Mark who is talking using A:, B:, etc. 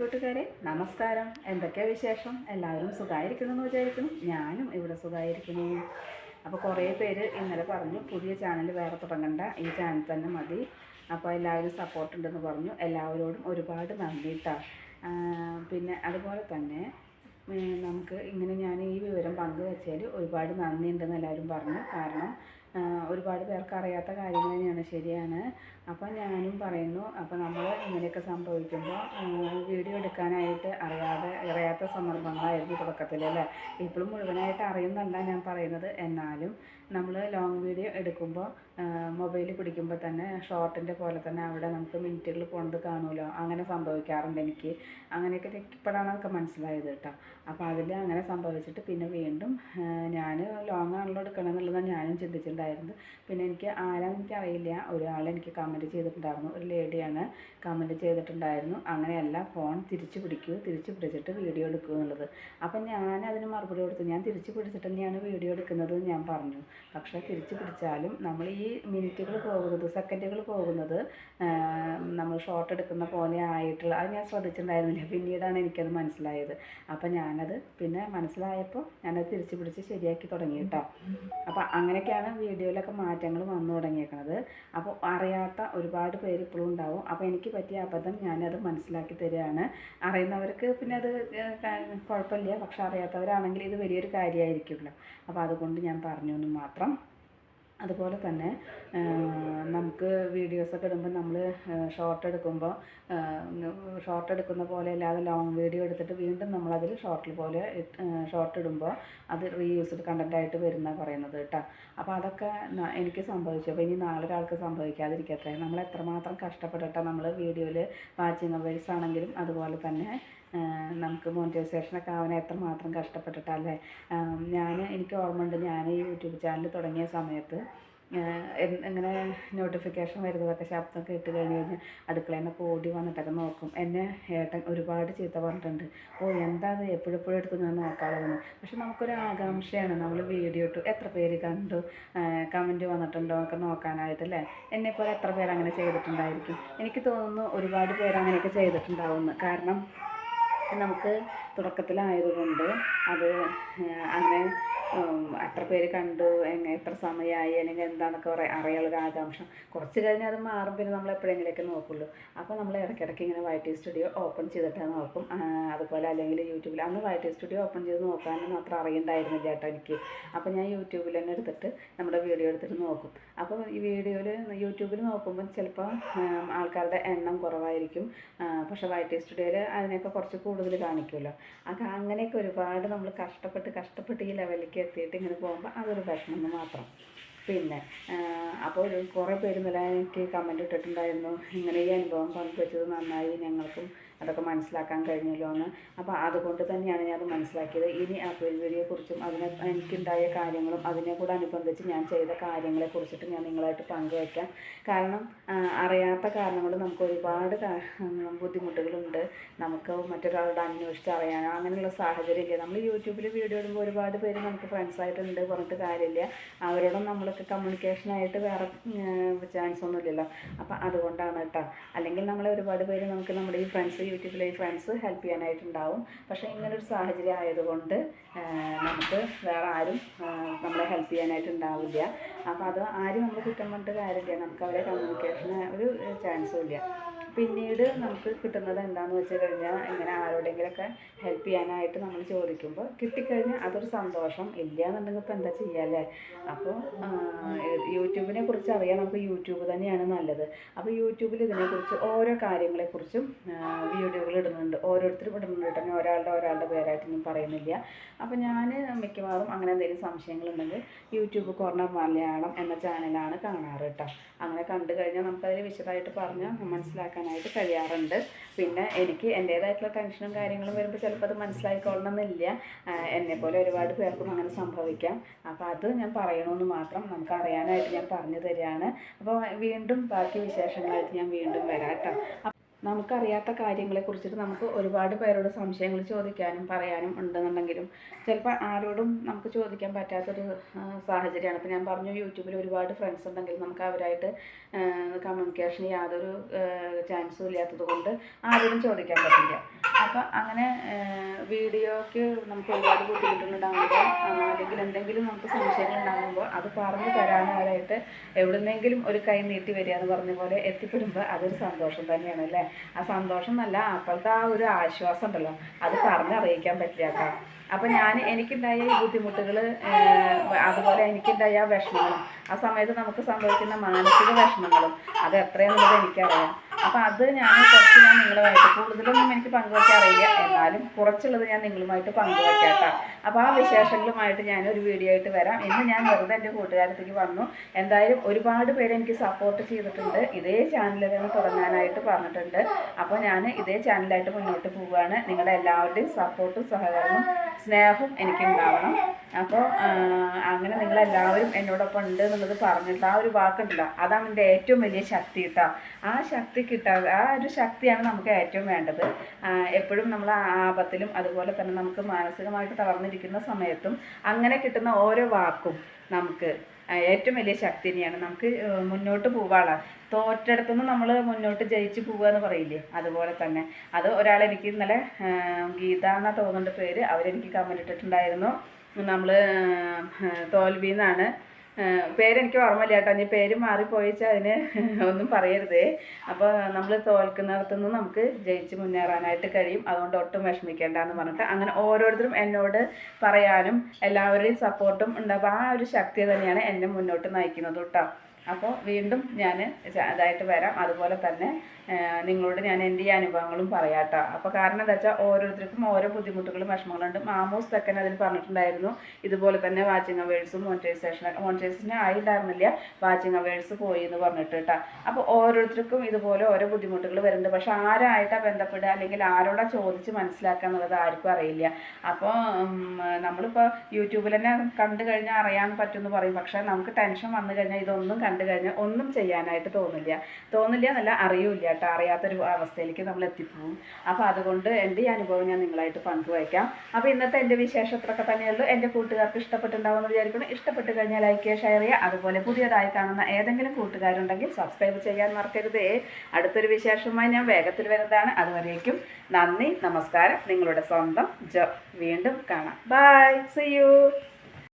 A: കൂട്ടുകാരെ നമസ്കാരം. എന്തൊക്കെയാ വിശേഷം? എല്ലാവരും സുഖമായിരിക്കുന്നു വിചാരിക്കുന്നു. ഞാനും ഇവിടെ സുഖമായിരിക്കുന്നു അപ്പോൾ കുറേ പേര് ഇന്നലെ പറഞ്ഞു പുതിയ ചാനൽ വേറെ തുടങ്ങണ്ട ഈ ചാനൽ തന്നെ മതി. അപ്പോൾ എല്ലാവരും സപ്പോർട്ട് ഉണ്ടെന്ന് പറഞ്ഞു. എല്ലാവരോടും ഒരുപാട് നന്ദി കേട്ടോ പിന്നെ അതുപോലെ തന്നെ നമുക്ക് ഇങ്ങനെ ഞാൻ ഈ വിവരം പങ്കുവെച്ചതിൽ ഒരുപാട് നന്ദിയുണ്ടെന്ന് എല്ലാവരും പറഞ്ഞു. കാരണം ഒരുപാട് പേർക്ക് അറിയാത്ത കാര്യങ്ങൾ തന്നെയാണ്. ശരിയാണ്. അപ്പോൾ ഞാനും പറയുന്നു അപ്പോൾ നമ്മൾ ഇങ്ങനെയൊക്കെ സംഭവിക്കുമ്പോൾ വീഡിയോ എടുക്കാനായിട്ട് അറിയാതെ അറിയാത്ത സന്ദർഭങ്ങളായിരുന്നു തുടക്കത്തിൽ അല്ലേ? ഇപ്പോഴും മുഴുവനായിട്ട് അറിയുന്നല്ല ഞാൻ പറയുന്നത്. എന്നാലും നമ്മൾ ലോങ് വീഡിയോ എടുക്കുമ്പോൾ മൊബൈൽ പിടിക്കുമ്പോൾ തന്നെ ഷോർട്ടിന്റെ പോലെ തന്നെ അവിടെ നമുക്ക് മിനിറ്റുകൾ പോണത് കാണുമല്ലോ അങ്ങനെ സംഭവിക്കാറുണ്ട് എനിക്ക്. അങ്ങനെയൊക്കെ ഇപ്പോഴാണ് അതൊക്കെ മനസ്സിലായത് കേട്ടോ. അപ്പോൾ അതിൽ അങ്ങനെ സംഭവിച്ചിട്ട് പിന്നെ വീണ്ടും ഞാൻ ലോങ് ആണല്ലോ എടുക്കണം എന്നുള്ളത് ഞാനും ചിന്തിച്ചിട്ടുണ്ടായിരുന്നത് പിന്നെ എനിക്ക് ആരാന്ന് എനിക്ക് അറിയില്ല ഒരാൾ എനിക്ക് കമന്റ് ചെയ്തിട്ടുണ്ടായിരുന്നു. ഒരു ലേഡിയാണ് കമന്റ് ചെയ്തിട്ടുണ്ടായിരുന്നു. അങ്ങനെയല്ല ഫോൺ തിരിച്ചു പിടിക്കൂ തിരിച്ചു പിടിച്ചിട്ട് വീഡിയോ എടുക്കൂ എന്നുള്ളത്. അപ്പം ഞാൻ അതിന് മറുപടി കൊടുത്തു. ഞാൻ തിരിച്ചു പിടിച്ചിട്ട് തന്നെയാണ് വീഡിയോ എടുക്കുന്നത് ഞാൻ പറഞ്ഞു. പക്ഷേ തിരിച്ചു പിടിച്ചാലും നമ്മൾ ഈ മിനിറ്റുകൾ പോകുന്നത് സെക്കൻഡുകൾ പോകുന്നത് നമ്മൾ ഷോർട്ട് എടുക്കുന്ന പോലെ ആയിട്ടുള്ള അത് ഞാൻ ശ്രദ്ധിച്ചിട്ടുണ്ടായിരുന്നില്ല. പിന്നീടാണ് എനിക്കത് മനസ്സിലായത്. അപ്പം ഞാനത് പിന്നെ മനസ്സിലായപ്പോൾ ഞാനത് തിരിച്ചു പിടിച്ച് ശരിയാക്കി തുടങ്ങി കേട്ടോ അപ്പോൾ അങ്ങനെയൊക്കെയാണ് വീഡിയോയിലൊക്കെ മാറ്റങ്ങൾ വന്നു തുടങ്ങിയേക്കുന്നത് അപ്പോൾ അറിയാത്ത ഒരുപാട് പേര് ഇപ്പോഴും ഉണ്ടാവും. അപ്പോൾ എനിക്ക് പറ്റിയ അബദ്ധം ഞാനത് മനസ്സിലാക്കി തരികയാണ്. അറിയുന്നവർക്ക് പിന്നെ അത് കുഴപ്പമില്ല. പക്ഷെ അറിയാത്തവരാണെങ്കിൽ ഇത് വലിയൊരു കാര്യമായിരിക്കുമല്ലോ. അപ്പോൾ അതുകൊണ്ട് ഞാൻ പറഞ്ഞു എന്ന് മാത്രം അതുപോലെ തന്നെ നമുക്ക് വീഡിയോസൊക്കെ ഇടുമ്പോൾ നമ്മൾ ഷോർട്ട് എടുക്കുമ്പോൾ ഷോർട്ട് എടുക്കുന്ന പോലെ അല്ലാതെ ലോങ് വീഡിയോ എടുത്തിട്ട് വീണ്ടും നമ്മളതിൽ ഷോർട്ടിൽ പോലെ ഷോർട്ട് ഇടുമ്പോൾ അത് റീയൂസ്ഡ് കണ്ടന്റായിട്ട് വരുന്ന പറയുന്നത് കേട്ടോ. അപ്പോൾ അതൊക്കെ എനിക്ക് സംഭവിച്ചു. അപ്പോൾ ഇനി നാളെ ഒരാൾക്ക് സംഭവിക്കാതിരിക്കട്ടെ. നമ്മൾ എത്രമാത്രം കഷ്ടപ്പെട്ടിട്ടാണ് നമ്മൾ വീഡിയോയിൽ വാച്ചിങ് അവേഴ്സ് ആണെങ്കിലും അതുപോലെ തന്നെ നമുക്ക് മോണിറ്റൈസേഷനൊക്കെ ആവാൻ എത്രമാത്രം കഷ്ടപ്പെട്ടിട്ടല്ലേ? ഞാൻ എനിക്ക് ഓർമ്മയുണ്ട് ഞാൻ യൂട്യൂബ് ചാനൽ തുടങ്ങിയ സമയത്ത് ഇങ്ങനെ നോട്ടിഫിക്കേഷൻ വരുന്നതൊക്കെ ശബ്ദം കേട്ട് കഴിഞ്ഞ് കഴിഞ്ഞാൽ അടുക്കളയിൽ നിന്നൊക്കെ ഓടി വന്നിട്ടൊക്കെ നോക്കും. എന്നെ ഏട്ടൻ ഒരുപാട് ചീത്ത പറഞ്ഞിട്ടുണ്ട്. ഓ എന്താ അത് എപ്പോഴെപ്പോഴും എടുത്ത് ഇങ്ങനെ പക്ഷെ നമുക്കൊരു ആകാംക്ഷയാണ്. നമ്മൾ വീഡിയോ ഇട്ടു എത്ര പേര് കണ്ടു? കമന്റ് വന്നിട്ടുണ്ടോ ഒക്കെ നോക്കാനായിട്ടല്ലേ എന്നെപ്പോലെ എത്ര പേര് അങ്ങനെ ചെയ്തിട്ടുണ്ടായിരിക്കും? എനിക്ക് തോന്നുന്നു ഒരുപാട് പേര് അങ്ങനെയൊക്കെ ചെയ്തിട്ടുണ്ടാവുമെന്ന്. കാരണം നമുക്ക് തുടക്കത്തിലായതുകൊണ്ട് അത് അങ്ങനെ എത്ര പേര് കണ്ടു എത്ര സമയമായി അല്ലെങ്കിൽ എന്താണെന്നൊക്കെ പറയാം അറിയാനുള്ളൊരു ആകാംക്ഷ. കുറച്ച് കഴിഞ്ഞാൽ അത് മാറും പിന്നെ നമ്മൾ എപ്പോഴെങ്കിലുമൊക്കെ നോക്കുള്ളൂ. അപ്പോൾ നമ്മൾ ഇടയ്ക്കിടയ്ക്ക് ഇങ്ങനെ വൈറ്റി സ്റ്റുഡിയോ ഓപ്പൺ ചെയ്തിട്ട് നോക്കും. അതുപോലെ അല്ലെങ്കിൽ യൂട്യൂബിൽ അന്ന് വൈറ്റി സ്റ്റുഡിയോ ഓപ്പൺ ചെയ്ത് നോക്കാനൊന്നും അത്ര അറിയണ്ടായിരുന്നില്ല കേട്ടോ എനിക്ക്. അപ്പോൾ ഞാൻ യൂട്യൂബിൽ തന്നെ എടുത്തിട്ട് നമ്മുടെ വീഡിയോ എടുത്തിട്ട് നോക്കും. അപ്പോൾ ഈ വീഡിയോയിൽ യൂട്യൂബിൽ നോക്കുമ്പോൾ ചിലപ്പോൾ ആൾക്കാരുടെ എണ്ണം കുറവായിരിക്കും. പക്ഷേ വൈറ്റി സ്റ്റുഡിയോയിൽ അതിനൊക്കെ കുറച്ച് കൂടുതൽ കാണിക്കുമല്ലോ. അത് അങ്ങനെയൊക്കെ ഒരുപാട് നമ്മൾ കഷ്ടപ്പെട്ട് കഷ്ടപ്പെട്ട് ഈ ലെവലിലേക്ക് എത്തിയിട്ട് ഇങ്ങനെ പോകുമ്പോൾ അതൊരു വിഷമം മാത്രം. പിന്നെ അപ്പോൾ ഒരു കുറേ പേര് ഇന്നലെ എനിക്ക് കമന്റ് ഇട്ടിട്ടുണ്ടായിരുന്നു. ഇങ്ങനെ ഈ അനുഭവം പങ്കുവെച്ചത് നന്നായി ഞങ്ങൾക്കും അതൊക്കെ മനസ്സിലാക്കാൻ കഴിഞ്ഞല്ലോ എന്ന് അപ്പോൾ അതുകൊണ്ട് തന്നെയാണ് ഞാൻ അത് മനസ്സിലാക്കിയത്. ഇനി ആ വീഡിയോയെക്കുറിച്ചും അതിനെ എനിക്കുണ്ടായ കാര്യങ്ങളും അതിനെ കൂടെ അനുബന്ധിച്ച് ഞാൻ ചെയ്ത കാര്യങ്ങളെ കുറിച്ചിട്ട് ഞാൻ നിങ്ങളായിട്ട് പങ്കുവയ്ക്കാം. കാരണം അറിയാത്ത കാരണങ്ങൾ നമുക്ക് ഒരുപാട് ബുദ്ധിമുട്ടുകളുണ്ട്. നമുക്ക് മറ്റൊരാളോട് അന്വേഷിച്ച് അറിയാനോ അങ്ങനെയുള്ള സാഹചര്യം ഇല്ല നമ്മൾ യൂട്യൂബിൽ വീഡിയോ ഇടുമ്പോൾ ഒരുപാട് പേര് നമുക്ക് ഫ്രണ്ട്സായിട്ടുണ്ട് പറഞ്ഞിട്ട് കാര്യമില്ല. അവരോടും നമ്മളൊക്കെ കമ്മ്യൂണിക്കേഷനായിട്ട് വേറെ ചാൻസ് ഒന്നുമില്ലല്ലോ. അപ്പോൾ അതുകൊണ്ടാണ് കേട്ടോ. അല്ലെങ്കിൽ നമ്മളെ ഒരുപാട് പേര് നമുക്ക് നമ്മുടെ ഈ ഫ്രണ്ട്സ് യൂട്യൂബിലെ ഈ ഫ്രണ്ട്സ് ഹെൽപ്പ് ചെയ്യാനായിട്ടുണ്ടാവും. പക്ഷേ ഇങ്ങനൊരു സാഹചര്യം ആയതുകൊണ്ട് നമുക്ക് വേറെ ആരും നമ്മളെ ഹെൽപ്പ് ചെയ്യാനായിട്ട് ഉണ്ടാവില്ല അപ്പോൾ അത് ആരും നമ്മൾ കുറ്റം പറഞ്ഞിട്ട് കാര്യമില്ല. നമുക്ക് അവരെ കമ്മ്യൂണിക്കേഷന് ഒരു ചാൻസും ഇല്ല. പിന്നീട് നമുക്ക് കിട്ടുന്നത് എന്താണെന്ന് വെച്ച് കഴിഞ്ഞാൽ ഇങ്ങനെ ആരോടെങ്കിലൊക്കെ ഹെൽപ്പ് ചെയ്യാനായിട്ട് നമ്മൾ ചോദിക്കുമ്പോൾ കിട്ടിക്കഴിഞ്ഞാൽ അതൊരു സന്തോഷം. ഇല്ല എന്നുണ്ടെങ്കിൽ ഇപ്പോൾ എന്താ ചെയ്യാല്ലേ? അപ്പോൾ യൂട്യൂബിനെ കുറിച്ച് അറിയാൻ നമുക്ക് യൂട്യൂബ് തന്നെയാണ് നല്ലത്. അപ്പോൾ യൂട്യൂബിൽ ഇതിനെക്കുറിച്ച് ഓരോ കാര്യങ്ങളെക്കുറിച്ചും വീഡിയോകൾ ഇടുന്നുണ്ട്. ഓരോരുത്തരും ഇടുന്നുണ്ട് കേട്ടോ. ഒരാളുടെ ഒരാളുടെ പേരായിട്ടൊന്നും പറയുന്നില്ല. അപ്പോൾ ഞാൻ മിക്കവാറും അങ്ങനെ എന്തെങ്കിലും സംശയങ്ങളുണ്ടെങ്കിൽ യൂട്യൂബ് കോർണർ മലയാളം എന്ന ചാനലാണ് കാണാറ് കേട്ടോ. അങ്ങനെ കണ്ടു കഴിഞ്ഞാൽ നമുക്കതിൽ വിശദമായിട്ട് പറഞ്ഞാൽ മനസ്സിലാക്കാനായിട്ട് കഴിയാറുണ്ട്. പിന്നെ എനിക്ക് എന്റേതായിട്ടുള്ള ടെൻഷനും കാര്യങ്ങളും വരുമ്പോൾ ചിലപ്പോൾ അത് മനസ്സിലായിക്കൊള്ളണമെന്നില്ല എന്നെപ്പോലെ ഒരുപാട് പേർക്കും അങ്ങനെ സംഭവിക്കാം. അപ്പോൾ അത് ഞാൻ പറയണമെന്ന് മാത്രം നമുക്ക് അറിയാനായിട്ട് ഞാൻ പറഞ്ഞു തരികയാണ്. അപ്പോൾ വീണ്ടും ബാക്കി വിശേഷങ്ങളായിട്ട് ഞാൻ വീണ്ടും വരാം കേട്ടോ നമുക്കറിയാത്ത കാര്യങ്ങളെ കുറിച്ചിട്ട് നമുക്ക് ഒരുപാട് പേരോട് സംശയങ്ങൾ ചോദിക്കാനും പറയാനും ഉണ്ടെന്നുണ്ടെങ്കിലും ചിലപ്പോൾ ആരോടും നമുക്ക് ചോദിക്കാൻ പറ്റാത്തൊരു സാഹചര്യമാണ്. ഇപ്പോൾ ഞാൻ പറഞ്ഞു യൂട്യൂബിൽ ഒരുപാട് ഫ്രണ്ട്സ് ഉണ്ടെങ്കിൽ നമുക്ക് അവരായിട്ട് കമ്മ്യൂണിക്കേഷന് യാതൊരു ചാൻസും ഇല്ലാത്തത് കൊണ്ട് ആരോടും ചോദിക്കാൻ പറ്റില്ല. അപ്പം അങ്ങനെ വീഡിയോക്ക് നമുക്ക് ഒരുപാട് ബുദ്ധിമുട്ടുണ്ടാകുമ്പോൾ അല്ലെങ്കിൽ എന്തെങ്കിലും നമുക്ക് സംശയങ്ങൾ ഉണ്ടാകുമ്പോൾ അത് പറഞ്ഞു തരാനായിട്ട് എവിടുന്നെങ്കിലും ഒരു കൈ നീട്ടി വരിക എന്ന് പറഞ്ഞ പോലെ എത്തിപ്പെടുമ്പോൾ അതൊരു സന്തോഷം തന്നെയാണ് അല്ലേ? ആ സന്തോഷം എന്നല്ല അപ്പോഴത്തെ ആ ഒരു ആശ്വാസം ഉണ്ടല്ലോ. അത് പറഞ്ഞറിയിക്കാൻ പറ്റില്ല കേട്ടോ. അപ്പം ഞാൻ എനിക്കുണ്ടായ ഈ ബുദ്ധിമുട്ടുകൾ അതുപോലെ എനിക്കുണ്ടായ ആ വിഷമങ്ങളും ആ സമയത്ത് നമുക്ക് സംഭവിക്കുന്ന മാനസിക വിഷമങ്ങളും അത് എത്രയാണെന്നുള്ളത് എനിക്കറിയാം. അപ്പം അത് ഞാൻ കുറച്ച് ഞാൻ നിങ്ങളുമായിട്ട് കൂടുതലൊന്നും എനിക്ക് പങ്കുവയ്ക്കാൻ അറിയില്ല. എന്നാലും കുറച്ചുള്ളത് ഞാൻ നിങ്ങളുമായിട്ട് പങ്കുവയ്ക്കാം അപ്പൊ അപ്പോൾ ആ വിശേഷങ്ങളുമായിട്ട് ഞാൻ ഒരു വീഡിയോ ആയിട്ട് വരാം. ഇന്ന് ഞാൻ വെറുതെ എന്റെ കൂട്ടുകാരത്തേക്ക് വന്നു. എന്തായാലും ഒരുപാട് പേര് എനിക്ക് സപ്പോർട്ട് ചെയ്തിട്ടുണ്ട്. ഇതേ ചാനൽ തന്നെ തുടങ്ങാനായിട്ട് പറഞ്ഞിട്ടുണ്ട്. അപ്പോൾ ഞാൻ ഇതേ ചാനലായിട്ട് മുന്നോട്ട് പോവുകയാണ്. നിങ്ങളുടെ എല്ലാവരുടെയും സപ്പോർട്ടും സഹകരണവും സ്നേഹവും എനിക്ക് ഉണ്ടാവണം അപ്പോൾ അങ്ങനെ നിങ്ങളെല്ലാവരും എന്നോടൊപ്പം ഉണ്ട് എന്നുള്ളത് പറഞ്ഞിട്ട് ആ ഒരു വാക്കുണ്ടല്ലോ. അതാണ് എന്റെ ഏറ്റവും വലിയ ശക്തി കേട്ടോ ആ ശക്തി കിട്ടാതെ ആ ഒരു ശക്തിയാണ് നമുക്ക് ഏറ്റവും വേണ്ടത്. എപ്പോഴും നമ്മൾ ആപത്തിലും അതുപോലെ തന്നെ നമുക്ക് മാനസികമായിട്ട് തളർന്നിരിക്കുന്ന സമയത്തും അങ്ങനെ കിട്ടുന്ന ഓരോ വാക്കും നമുക്ക് ഏറ്റവും വലിയ ശക്തി തന്നെയാണ്. നമുക്ക് മുന്നോട്ട് പോവാളാ തോറ്റെടുത്തുനിന്ന് നമ്മൾ മുന്നോട്ട് ജയിച്ച് പോവുക എന്ന് പറയില്ലേ? അതുപോലെ തന്നെ. അത് ഒരാൾ എനിക്ക് ഇന്നലെ ഗീത എന്നാ തോന്നുന്നുണ്ട് പേര് അവരെനിക്ക് കമന്റ് ഇട്ടിട്ടുണ്ടായിരുന്നു. നമ്മൾ തോൽവി എന്നാണ് പേരെനിക്ക് ഓർമ്മയില്ല കേട്ടോ ഇനി പേര് മാറിപ്പോയിച്ചാൽ അതിന് ഒന്നും പറയരുതേ. അപ്പോൾ നമ്മൾ തോൽക്കുന്നിടത്തുനിന്ന് നമുക്ക് ജയിച്ച് മുന്നേറാനായിട്ട് കഴിയും. അതുകൊണ്ട് ഒട്ടും വിഷമിക്കേണ്ട എന്ന് പറഞ്ഞിട്ട് അങ്ങനെ ഓരോരുത്തരും എന്നോട് പറയാനും എല്ലാവരുടെയും സപ്പോർട്ടും ഉണ്ടാകും ആ ഒരു ശക്തി തന്നെയാണ് എന്നെ മുന്നോട്ട് നയിക്കുന്നത് കേട്ടോ അപ്പോൾ വീണ്ടും ഞാൻ അതായിട്ട് വരാം. അതുപോലെ തന്നെ നിങ്ങളോട് ഞാൻ എന്റെ ഈ അനുഭവങ്ങളും പറയാം കേട്ടോ. അപ്പോൾ കാരണം എന്താ വെച്ചാൽ ഓരോരുത്തർക്കും ഓരോ ബുദ്ധിമുട്ടുകളും വിഷമങ്ങളുണ്ട്. മാമൂസ് തെക്കൻ അതിൽ പറഞ്ഞിട്ടുണ്ടായിരുന്നു. ഇതുപോലെ തന്നെ വാച്ചിങ് അവേഴ്സും മോണിറ്റൈസേഷൻ മോണിറ്റൈസേഷൻ ആയിട്ടായിരുന്നില്ല വാച്ചിങ് അവേഴ്സ് പോയി എന്ന് പറഞ്ഞിട്ട് കേട്ടോ. അപ്പോൾ ഓരോരുത്തർക്കും ഇതുപോലെ ഓരോ ബുദ്ധിമുട്ടുകൾ വരുന്നുണ്ട്. പക്ഷെ ആരായിട്ടാണ് ബന്ധപ്പെടുക? അല്ലെങ്കിൽ ആരോടാ ചോദിച്ച് മനസ്സിലാക്കുക എന്നുള്ളത് ആർക്കും അറിയില്ല. അപ്പോൾ നമ്മളിപ്പോൾ യൂട്യൂബിൽ തന്നെ കണ്ടു കഴിഞ്ഞാൽ അറിയാൻ പറ്റുമെന്ന് പറയും. പക്ഷേ നമുക്ക് ടെൻഷൻ വന്നു കഴിഞ്ഞാൽ ഇതൊന്നും കഴിഞ്ഞാൽ ഒന്നും ചെയ്യാനായിട്ട് തോന്നില്ല. തോന്നില്ല എന്നല്ല അറിയില്ല കേട്ടോ. അറിയാത്തൊരു അവസ്ഥയിലേക്ക് നമ്മൾ എത്തിപ്പോവും. അപ്പോൾ അതുകൊണ്ട് എന്റെ ഈ അനുഭവം ഞാൻ നിങ്ങളായിട്ട് പങ്കുവയ്ക്കാം. അപ്പോൾ ഇന്നത്തെ എന്റെ വിശേഷം ഇത്രയൊക്കെ തന്നെയുള്ളൂ. എന്റെ കൂട്ടുകാർക്ക് ഇഷ്ടപ്പെട്ടുണ്ടാവും എന്ന് വിചാരിക്കുന്നു. ഇഷ്ടപ്പെട്ട് കഴിഞ്ഞാൽ ലൈക്ക് ഷെയർ ചെയ്യുക. അതുപോലെ പുതിയതായി കാണുന്ന ഏതെങ്കിലും കൂട്ടുകാരുണ്ടെങ്കിൽ സബ്സ്ക്രൈബ് ചെയ്യാൻ മറക്കരുതേ. അടുത്തൊരു വിശേഷമായി ഞാൻ വേഗത്തിൽ വരുന്നതാണ്. അതുവരേക്കും നന്ദി നമസ്കാരം. നിങ്ങളുടെ സ്വന്തം ജ. വീണ്ടും കാണാം. By C U